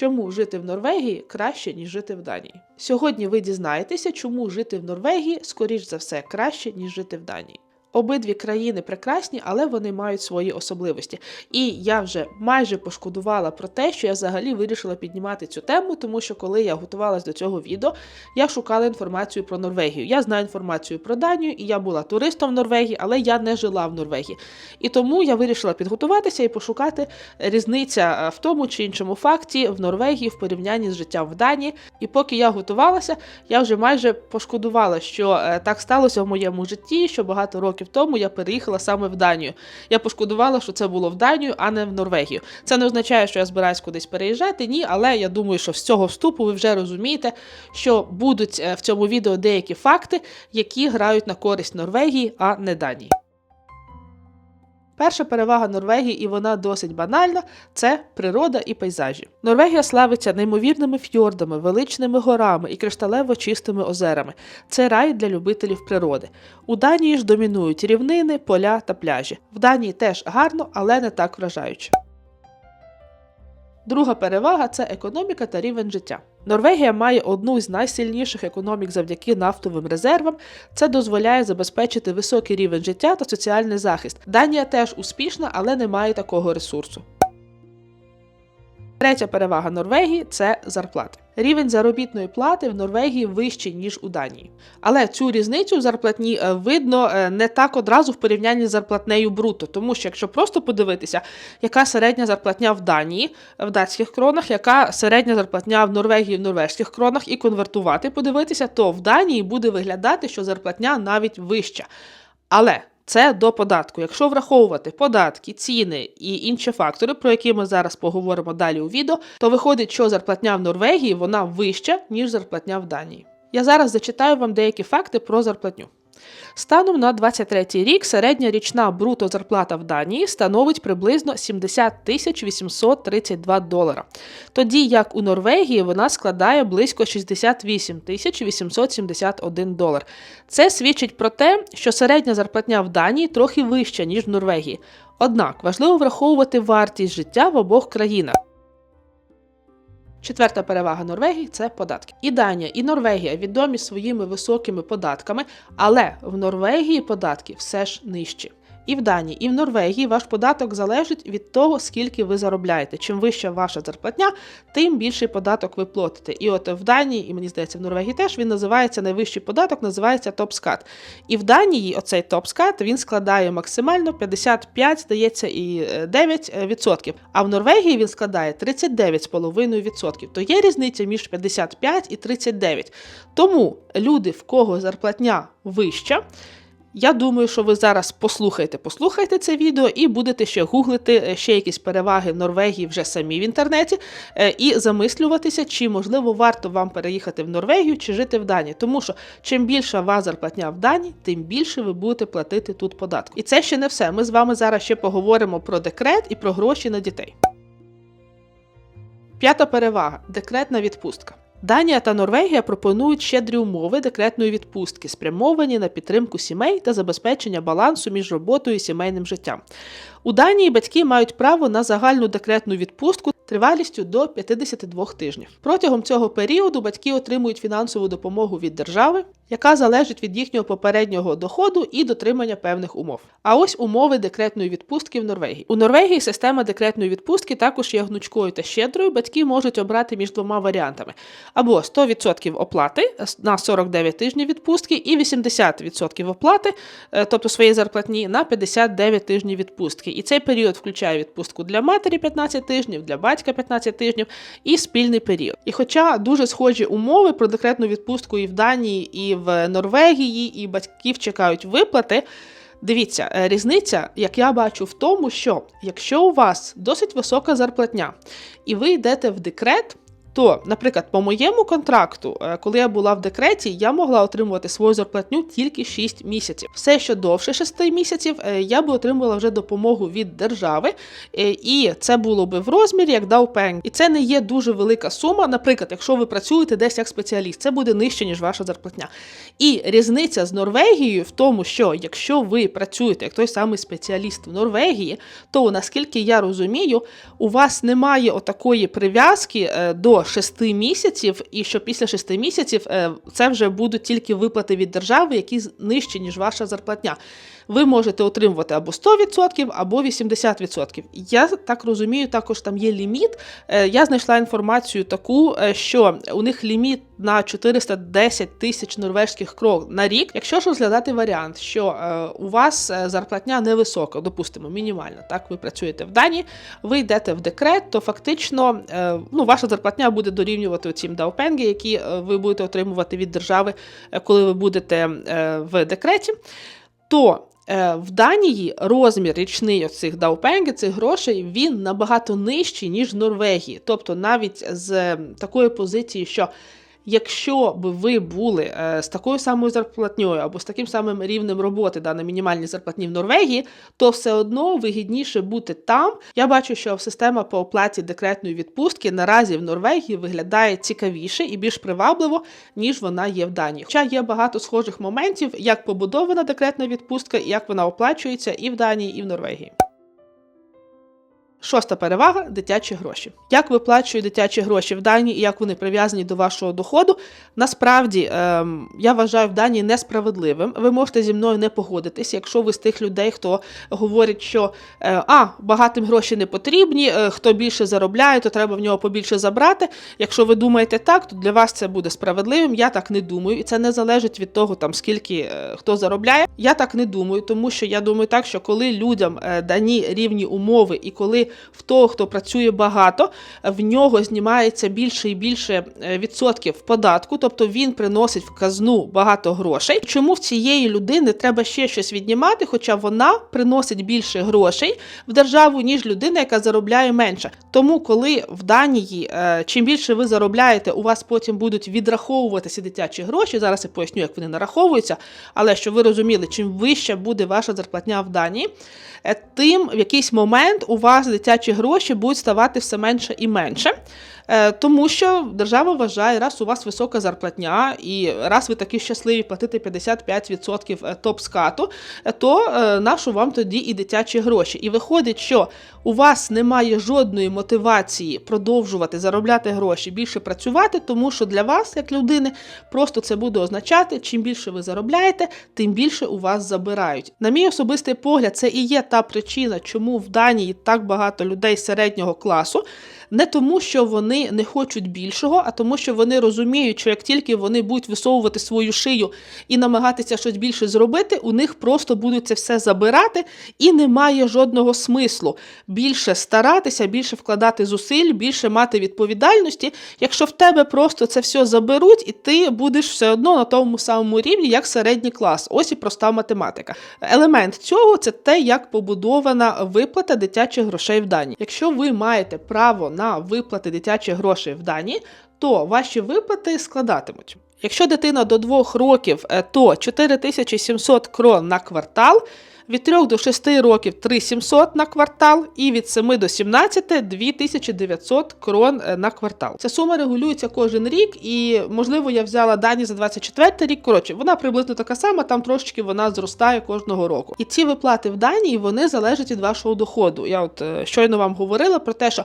чому жити в Норвегії краще, ніж жити в Данії. Сьогодні ви дізнаєтеся, чому жити в Норвегії, скоріш за все, краще, ніж жити в Данії. Обидві країни прекрасні, але вони мають свої особливості. І я вже майже пошкодувала про те, що я взагалі вирішила піднімати цю тему, тому що коли я готувалась до цього відео, я шукала інформацію про Норвегію. Я знаю інформацію про Данію, і я була туристом в Норвегії, але я не жила в Норвегії. І тому я вирішила підготуватися і пошукати різниця е, в тому чи іншому факті в Норвегії в порівнянні з життям в Данії. І поки я готувалася, я вже майже пошкодувала, що е, так сталося в моєму житті, що багато років тому я переїхала саме в Данію. Я пошкодувала, що це було в Данію, а не в Норвегію. Це не означає, що я збираюсь кудись переїжджати. Ні, але я думаю, що з цього вступу ви вже розумієте, що будуть е, в цьому відео деякі факти, які грають на користь Норвегії, а не Данії. Перша перевага Норвегії, і вона досить банальна, це природа і пейзажі. Норвегія славиться неймовірними фьордами, величними горами і кришталево чистими озерами. Це рай для любителів природи. У Данії ж домінують рівнини, поля та пляжі. В Данії теж гарно, але не так вражаюче. Друга перевага це економіка та рівень життя. Норвегія має одну з найсильніших економік завдяки нафтовим резервам. Це дозволяє забезпечити високий рівень життя та соціальний захист. Данія теж успішна, але не має такого ресурсу. Третя перевага Норвегії це зарплати. Рівень заробітної плати в Норвегії вищий, ніж у Данії. Але цю різницю в зарплатні е, видно е, не так одразу в порівнянні з зарплатнею бруто, тому що якщо просто подивитися, яка середня зарплатня в Данії в датських кронах, яка середня зарплатня в Норвегії в норвезьких кронах, і конвертувати, подивитися, то в Данії буде виглядати, що зарплатня навіть вища. Але це до податку. Якщо враховувати податки, ціни і інші фактори, про які ми зараз поговоримо далі у відео, то виходить, що зарплатня в Норвегії вона вища, ніж зарплатня в Данії. Я зараз зачитаю вам деякі факти про зарплатню. Станом на 23 рік середня річна бруто зарплата в Данії становить приблизно 70 тисяч 832 долара. Тоді як у Норвегії вона складає близько 68 тисяч 871 долар. Це свідчить про те, що середня зарплатня в Данії трохи вища, ніж в Норвегії. Однак важливо враховувати вартість життя в обох країнах. Четверта перевага Норвегії це податки. І Данія, і Норвегія відомі своїми високими податками, але в Норвегії податки все ж нижчі. І в Данії, і в Норвегії ваш податок залежить від того, скільки ви заробляєте. Чим вища ваша зарплатня, тим більший податок ви платите. І от в Данії, і мені здається, в Норвегії теж він називається найвищий податок, називається топскат. І в Данії оцей топскат він складає максимально 55, здається, і 9%. А в Норвегії він складає 39,5%. То є різниця між 55 і 39. Тому люди, в кого зарплатня вища. Я думаю, що ви зараз послухайте, послухайте це відео і будете ще гуглити е, ще якісь переваги Норвегії вже самі в інтернеті, е, і замислюватися, чи можливо варто вам переїхати в Норвегію чи жити в Данії. Тому що чим більша вас зарплатня в Данії, тим більше ви будете платити тут податку. І це ще не все. Ми з вами зараз ще поговоримо про декрет і про гроші на дітей. П'ята перевага декретна відпустка. Данія та Норвегія пропонують щедрі умови декретної відпустки, спрямовані на підтримку сімей та забезпечення балансу між роботою і сімейним життям. У Данії батьки мають право на загальну декретну відпустку тривалістю до 52 тижнів. Протягом цього періоду батьки отримують фінансову допомогу від держави, яка залежить від їхнього попереднього доходу і дотримання певних умов. А ось умови декретної відпустки в Норвегії. У Норвегії система декретної відпустки також є гнучкою та щедрою. Батьки можуть обрати між двома варіантами: або 100% оплати на 49 тижнів відпустки, і 80% оплати, е, тобто своєї зарплатні, на 59 тижнів відпустки. І цей період включає відпустку для матері 15 тижнів, для батька 15 тижнів і спільний період. І хоча дуже схожі умови про декретну відпустку і в Данії, і в Норвегії, і батьків чекають виплати. Дивіться, е, різниця, як я бачу, в тому, що якщо у вас досить висока зарплатня, і ви йдете в декрет, То, наприклад, по моєму контракту, е, коли я була в декреті, я могла отримувати свою зарплатню тільки 6 місяців. Все, що довше 6 місяців, е, я би отримувала вже допомогу від держави, е, і це було би в розмірі як даупенг. І це не є дуже велика сума. Наприклад, якщо ви працюєте десь як спеціаліст, це буде нижче ніж ваша зарплатня. І різниця з Норвегією в тому, що якщо ви працюєте як той самий спеціаліст в Норвегії, то наскільки я розумію, у вас немає отакої прив'язки е, 6 місяців, і що після 6 місяців е, це вже будуть тільки виплати від держави, які нижчі, ніж ваша зарплатня. Ви можете отримувати або 100%, або 80%. Я так розумію, також там є ліміт. Е, Я знайшла інформацію таку, е, що у них ліміт на 410 тисяч норвежських крон на рік. Якщо ж розглядати варіант, що е, у вас зарплатня невисока, допустимо, мінімальна, так ви працюєте в Данії, ви йдете в декрет, то фактично ну, ваша зарплатня буде дорівнювати цим даупенги, які ви будете отримувати від держави, коли ви будете в декреті. То в Данії розмір річний оцих даупенги, цих грошей, він набагато нижчий, ніж в Норвегії. Тобто навіть з е, такої позиції, що Якщо б ви були е, з такою самою зарплатньою або з таким самим рівнем роботи да, на мінімальній зарплатні в Норвегії, то все одно вигідніше бути там. Я бачу, що система по оплаті декретної відпустки наразі в Норвегії виглядає цікавіше і більш привабливо, ніж вона є в Данії. Хоча є багато схожих моментів, як побудована декретна відпустка, як вона оплачується і в Данії, і в Норвегії. Шоста перевага дитячі гроші. Як виплачують дитячі гроші в Данії і як вони прив'язані до вашого доходу? Насправді ем, я вважаю в Данії несправедливим. Ви можете зі мною не погодитись, якщо ви з тих людей, хто говорить, що е, а багатим гроші не потрібні, е, хто більше заробляє, то треба в нього побільше забрати. Якщо ви думаєте так, то для вас це буде справедливим. Я так не думаю, і це не залежить від того, там скільки е, хто заробляє. Я так не думаю, тому що я думаю так, що коли людям е, дані рівні умови, і коли в того, хто працює багато, в нього знімається більше і більше е, відсотків податку, тобто він приносить в казну багато грошей. Чому в цієї людини треба ще щось віднімати, хоча вона приносить більше грошей в державу, ніж людина, яка заробляє менше. Тому, коли в Данії е, чим більше ви заробляєте, у вас потім будуть відраховуватися дитячі гроші. Зараз я поясню, як вони нараховуються, але щоб ви розуміли, чим вища буде ваша зарплатня в Данії, е, тим в якийсь момент у вас дитячі гроші будуть ставати все менше і менше. Е, Тому що держава вважає, раз у вас висока зарплатня, і раз ви такі щасливі платити 55% топ-скату, е, то е, нашу вам тоді і дитячі гроші. І виходить, що у вас немає жодної мотивації продовжувати заробляти гроші, більше працювати, тому що для вас, як людини, просто це буде означати, чим більше ви заробляєте, тим більше у вас забирають. На мій особистий погляд, це і є та причина, чому в Данії так багато людей середнього класу. Не тому, що вони не хочуть більшого, а тому, що вони розуміють, що як тільки вони будуть висовувати свою шию і намагатися щось більше зробити, у них просто будуть це все забирати, і немає жодного смислу більше старатися, більше вкладати зусиль, більше мати відповідальності, якщо в тебе просто це все заберуть, і ти будеш все одно на тому самому рівні, як середній клас. Ось і проста математика. Елемент цього це те, як побудована виплата дитячих грошей в Данії. Якщо ви маєте право на виплати дитячих грошей в Данії, то ваші виплати складатимуть. Якщо дитина до 2 років, е, то 4700 крон на квартал. Від 3 до 6 років 3700 на квартал, і від 7 до 17 2900 крон е, на квартал. Ця сума регулюється кожен рік, і можливо я взяла дані за 24 рік. Коротше, вона приблизно така сама, там трошечки вона зростає кожного року. І ці виплати в Данії вони залежать від вашого доходу. Я от е, щойно вам говорила про те, що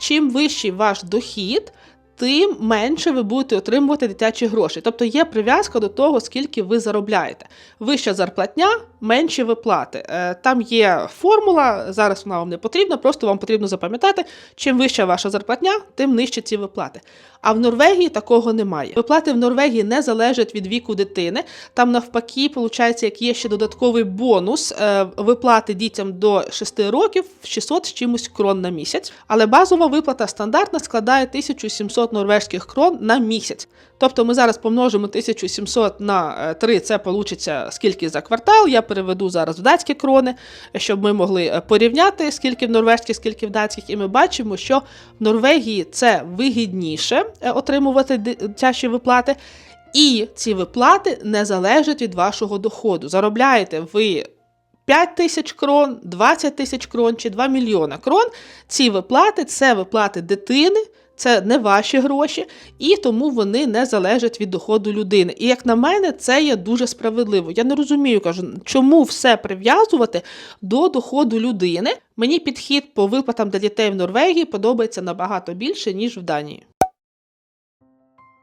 чим вищий ваш дохід. Тим менше ви будете отримувати дитячі гроші. Тобто є прив'язка до того, скільки ви заробляєте. Вища зарплатня, менші виплати. Е, Там є формула, зараз вона вам не потрібна, просто вам потрібно запам'ятати, чим вища ваша зарплатня, тим нижче ці виплати. А в Норвегії такого немає. Виплати в Норвегії не залежать від віку дитини. Там навпаки, виходить, як є ще додатковий бонус е, виплати дітям до 6 років 600 з чимось крон на місяць. Але базова виплата стандартна складає 1700 1700 норвежських крон на місяць. Тобто ми зараз помножимо 1700 на 3, це вийде скільки за квартал. Я переведу зараз в датські крони, щоб ми могли е, порівняти, скільки в норвежських, скільки в датських, і ми бачимо, що в Норвегії це вигідніше е, отримувати дитячі виплати. І ці виплати не залежать від вашого доходу. Заробляєте ви 5 тисяч крон, 20 тисяч крон чи 2 мільйона крон. Ці виплати це виплати дитини. Це не ваші гроші, і тому вони не залежать від доходу людини. І як на мене, це є дуже справедливо. Я не розумію, кажу, чому все прив'язувати до доходу людини. Мені підхід по виплатам для дітей в Норвегії подобається набагато більше, ніж в Данії.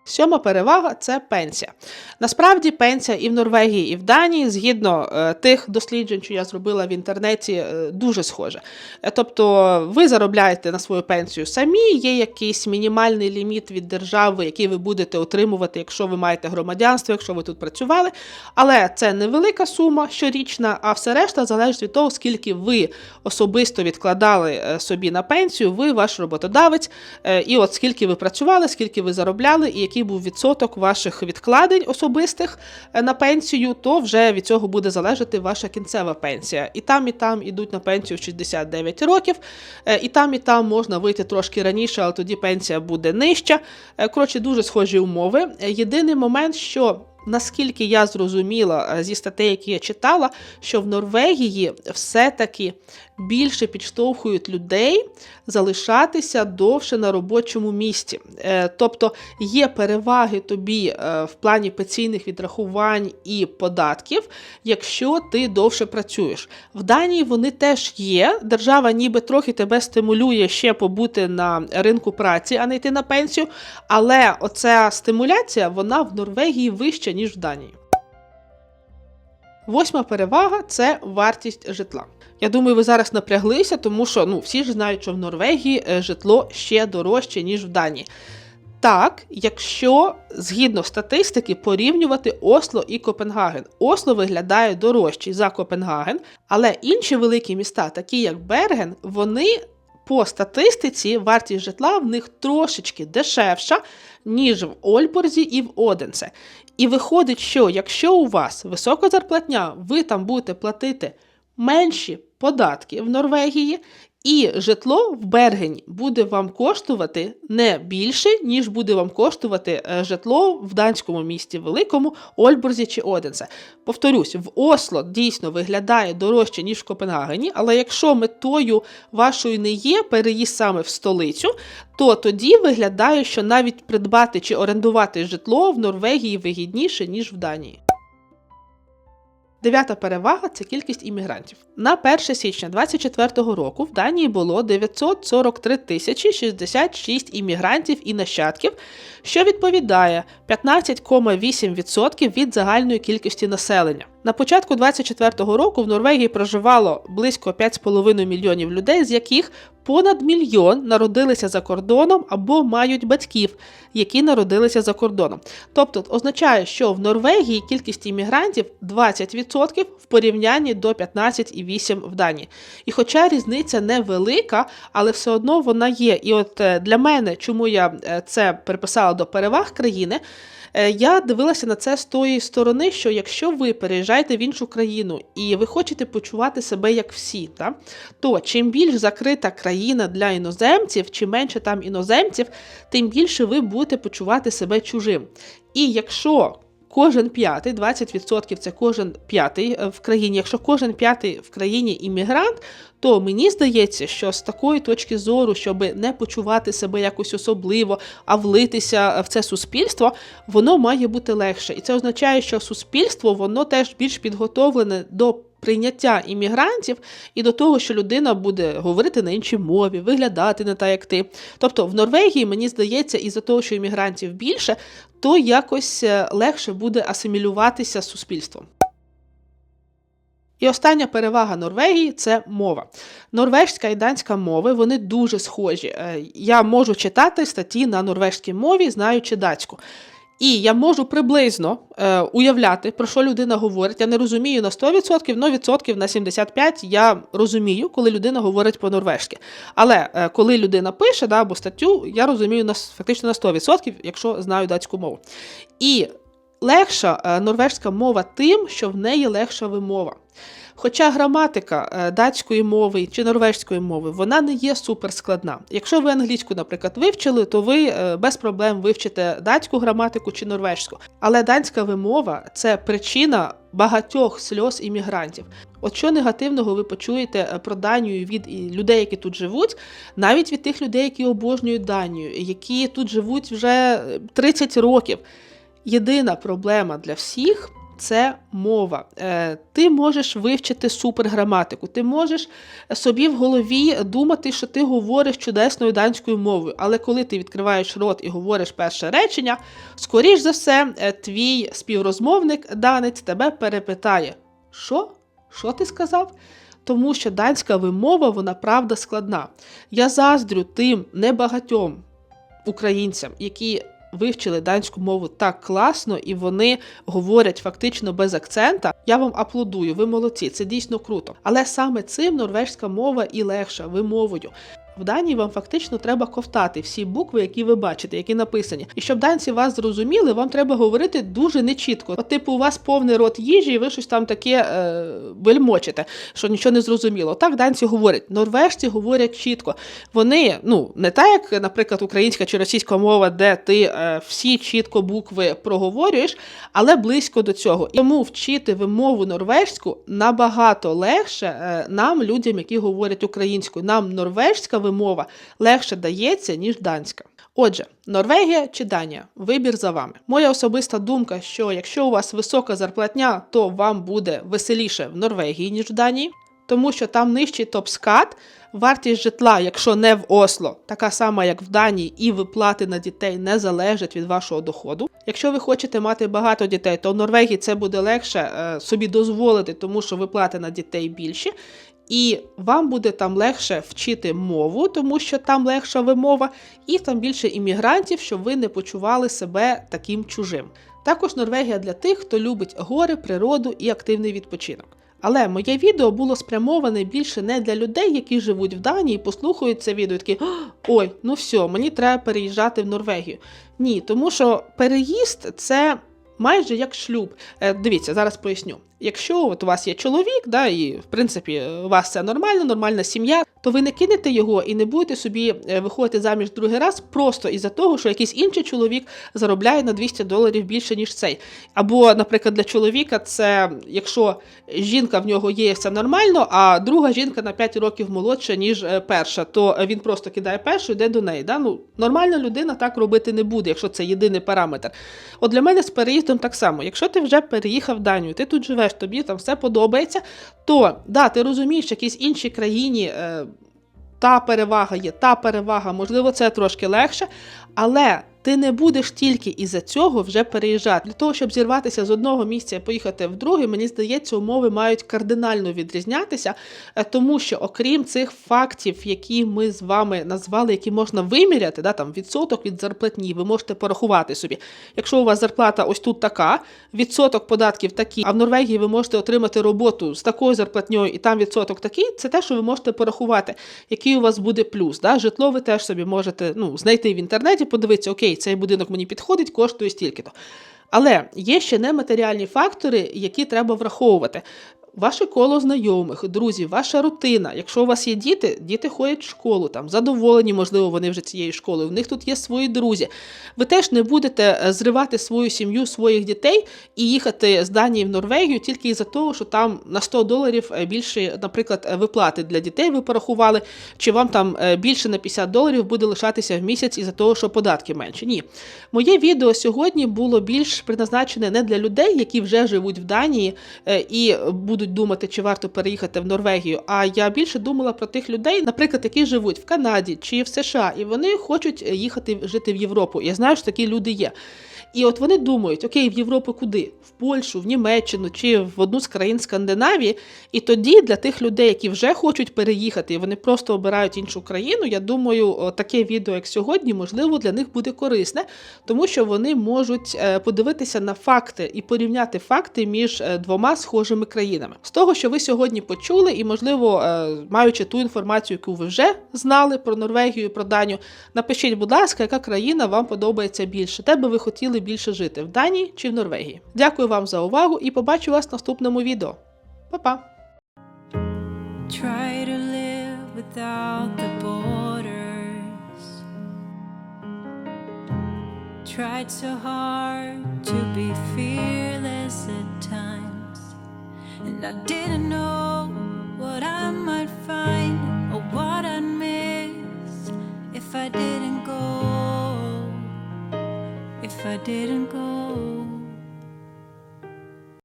Сьома перевага це пенсія. Насправді, пенсія і в Норвегії, і в Данії, згідно е, тих досліджень, що я зробила в інтернеті, е, дуже схоже. Е, тобто, ви заробляєте на свою пенсію самі, є якийсь мінімальний ліміт від держави, який ви будете отримувати, якщо ви маєте громадянство, якщо ви тут працювали. Але це невелика сума щорічна, а все решта залежить від того, скільки ви особисто відкладали собі на пенсію, ви ваш роботодавець, і от скільки ви працювали, скільки ви заробляли, і який був відсоток ваших відкладень особистих е, на пенсію, то вже від цього буде залежати ваша кінцева пенсія. І там, і там ідуть на пенсію в 69 років, е, і там, і там можна вийти трошки раніше, але тоді пенсія буде нижча. Е, Коротше, дуже схожі умови. Єдиний момент, що наскільки я зрозуміла зі статей, які я читала, що в Норвегії все-таки більше підштовхують людей залишатися довше на робочому місці. Е, Тобто є переваги тобі е, в плані пенсійних відрахувань і податків, якщо ти довше працюєш. В Данії вони теж є. Держава ніби трохи тебе стимулює ще побути на ринку праці, а не йти на пенсію. Але оця стимуляція вона в Норвегії вища, ніж в Данії. Восьма перевага це вартість житла. Я думаю, ви зараз напряглися, тому що ну, всі ж знають, що в Норвегії е, житло ще дорожче, ніж в Данії. Так, якщо згідно статистики порівнювати Осло і Копенгаген. Осло виглядає дорожчий за Копенгаген, але інші великі міста, такі як Берген, вони по статистиці вартість житла в них трошечки дешевша, ніж в Ольборзі і в Оденсе. І виходить, що якщо у вас висока зарплатня, ви там будете платити менші податки в Норвегії, і житло в Бергені буде вам коштувати не більше, ніж буде вам коштувати е, житло в данському місті великому, Ольбурзі чи Оденсе. Повторюсь, в Осло дійсно виглядає дорожче, ніж в Копенгагені, але якщо метою вашою не є переїзд саме в столицю, то тоді виглядає, що навіть придбати чи орендувати житло в Норвегії вигідніше, ніж в Данії. Дев'ята перевага це кількість іммігрантів. На 1 січня 2024 року в Данії було 943 тисячі 66 іммігрантів і нащадків, що відповідає 15,8% від загальної кількості населення. На початку 2024 року в Норвегії проживало близько 5,5 мільйонів людей, з яких понад мільйон народилися за кордоном або мають батьків, які народилися за кордоном. Тобто означає, що в Норвегії кількість іммігрантів 20% в порівнянні до 15,8% в Данії. І хоча різниця невелика, але все одно вона є. І от е, для мене, чому я е, це приписала до переваг країни. Е, Я дивилася на це з тої сторони, що якщо ви переїжджаєте в іншу країну і ви хочете почувати себе як всі, та, то чим більш закрита країна для іноземців, чим менше там іноземців, тим більше ви будете почувати себе чужим. І якщо Кожен п'ятий, 20% це кожен п'ятий е, в країні. Якщо кожен п'ятий в країні іммігрант, то мені здається, що з такої точки зору, щоб не почувати себе якось особливо, а влитися в це суспільство, воно має бути легше. І це означає, що суспільство воно теж більш підготовлене до. Прийняття іммігрантів і до того, що людина буде говорити на іншій мові, виглядати не так, як ти. Тобто в Норвегії, мені здається, із-за того, що іммігрантів більше, то якось е, легше буде асимілюватися з суспільством. І остання перевага Норвегії це мова. Норвежська і данська мови вони дуже схожі. Е, Я можу читати статті на норвежській мові, знаючи датську. І я можу приблизно е, уявляти, про що людина говорить. Я не розумію на 100%, але відсотків на 75 я розумію, коли людина говорить по-норвежськи. Але е, коли людина пише да, або статтю, я розумію на, фактично на 100%, якщо знаю датську мову. І легша е, норвежська мова тим, що в неї легша вимова. Хоча граматика е, датської мови чи норвежської мови вона не є суперскладна. Якщо ви англійську, наприклад, вивчили, то ви е, без проблем вивчите датську граматику чи норвежську. Але данська вимова це причина багатьох сльоз іммігрантів. От що негативного ви почуєте про Данію від людей, які тут живуть, навіть від тих людей, які обожнюють Данію, які тут живуть вже е, 30 років. Єдина проблема для всіх це мова. Е, Ти можеш вивчити суперграматику, ти можеш собі в голові думати, що ти говориш чудесною данською мовою. Але коли ти відкриваєш рот і говориш перше речення, скоріш за все, е, твій співрозмовник данець тебе перепитає: Що? Що ти сказав? Тому що данська вимова, вона правда складна. Я заздрю тим небагатьом українцям, які вивчили данську мову так класно, і вони говорять фактично без акцента. Я вам аплодую, ви молодці, це дійсно круто. Але саме цим норвежська мова і легша вимовою. В Данії вам фактично треба ковтати всі букви, які ви бачите, які написані. І щоб данці вас зрозуміли, вам треба говорити дуже нечітко. От, типу, у вас повний рот їжі, і ви щось там таке е, бельмочите, що нічого не зрозуміло. Так данці говорять. Норвежці говорять чітко. Вони, ну, не так, як, наприклад, українська чи російська мова, де ти е, всі чітко букви проговорюєш, але близько до цього. І Тому вчити вимову норвежську набагато легше е, нам, людям, які говорять українською. Нам норвежська вимова легше дається, ніж данська. Отже, Норвегія чи Данія вибір за вами. Моя особиста думка, що якщо у вас висока зарплатня, то вам буде веселіше в Норвегії, ніж в Данії, тому що там нижчий топ-скат, вартість житла, якщо не в Осло, така сама, як в Данії, і виплати на дітей не залежать від вашого доходу. Якщо ви хочете мати багато дітей, то в Норвегії це буде легше е, собі дозволити, тому що виплати на дітей більші. І вам буде там легше вчити мову, тому що там легша вимова, і там більше іммігрантів, щоб ви не почували себе таким чужим. Також Норвегія для тих, хто любить гори, природу і активний відпочинок. Але моє відео було спрямоване більше не для людей, які живуть в Данії, послухають це відео і такі ой, ну все, мені треба переїжджати в Норвегію. Ні, тому що переїзд це майже як шлюб. Е, Дивіться, зараз поясню. Якщо от у вас є чоловік, да, і в принципі у вас це нормально, нормальна сім'я, то ви не кинете його і не будете собі е, виходити заміж другий раз просто із-за того, що якийсь інший чоловік заробляє на 200 доларів більше, ніж цей. Або, наприклад, для чоловіка це якщо жінка в нього є все нормально, а друга жінка на 5 років молодша, ніж е, перша, то він просто кидає першу, йде до неї. Да? Ну, нормальна людина так робити не буде, якщо це єдиний параметр. От для мене з переїздом так само. Якщо ти вже переїхав в Данію, ти тут живеш, тобі там все подобається, то да, ти розумієш, в якійсь іншій країні. Е, та перевага є, та перевага, можливо, це трошки легше, але ти не будеш тільки із-за цього вже переїжджати. Для того, щоб зірватися з одного місця і поїхати в друге, мені здається, умови мають кардинально відрізнятися, е, тому що окрім цих фактів, які ми з вами назвали, які можна виміряти, да, там відсоток від зарплатні, ви можете порахувати собі. Якщо у вас зарплата ось тут така, відсоток податків такий, а в Норвегії ви можете отримати роботу з такою зарплатньою, і там відсоток такий, це те, що ви можете порахувати, який у вас буде плюс. Да? Житло ви теж собі можете ну, знайти в інтернеті, подивитися, окей, цей будинок мені підходить, коштує стільки-то. Але є ще нематеріальні фактори, які треба враховувати. Ваше коло знайомих, друзів, ваша рутина. Якщо у вас є діти, діти ходять в школу, там задоволені, можливо, вони вже цією школою. В них тут є свої друзі. Ви теж не будете е, зривати свою сім'ю, своїх дітей і їхати з Данії в Норвегію тільки із-за того, що там на 100 доларів е, більше, наприклад, е, виплати для дітей ви порахували, чи вам там більше на 50 доларів буде лишатися в місяць із-за того, що податки менші. Ні. Моє відео сьогодні було більш предназначене не для людей, які вже живуть в Данії і будуть будуть думати, чи варто переїхати в Норвегію. А я більше думала про тих людей, наприклад, які живуть в Канаді чи в США, і вони хочуть е, їхати жити в Європу. Я знаю, що такі люди є. І от вони думають, окей, в Європу куди? В Польщу, в Німеччину чи в одну з країн Скандинавії. І тоді для тих людей, які вже хочуть переїхати, і вони просто обирають іншу країну. Я думаю, таке відео, як сьогодні, можливо, для них буде корисне, тому що вони можуть е, подивитися на факти і порівняти факти між е, двома схожими країнами. З того, що ви сьогодні почули, і можливо, е, маючи ту інформацію, яку ви вже знали про Норвегію, про Данію, напишіть, будь ласка, яка країна вам подобається більше, де би ви хотіли більше жити в Данії чи в Норвегії. Дякую вам за увагу і побачу вас в наступному відео. Па-па! Tried so hard to be fearless. And I didn't know what I might find or what I'd miss if I didn't go. If I didn't go.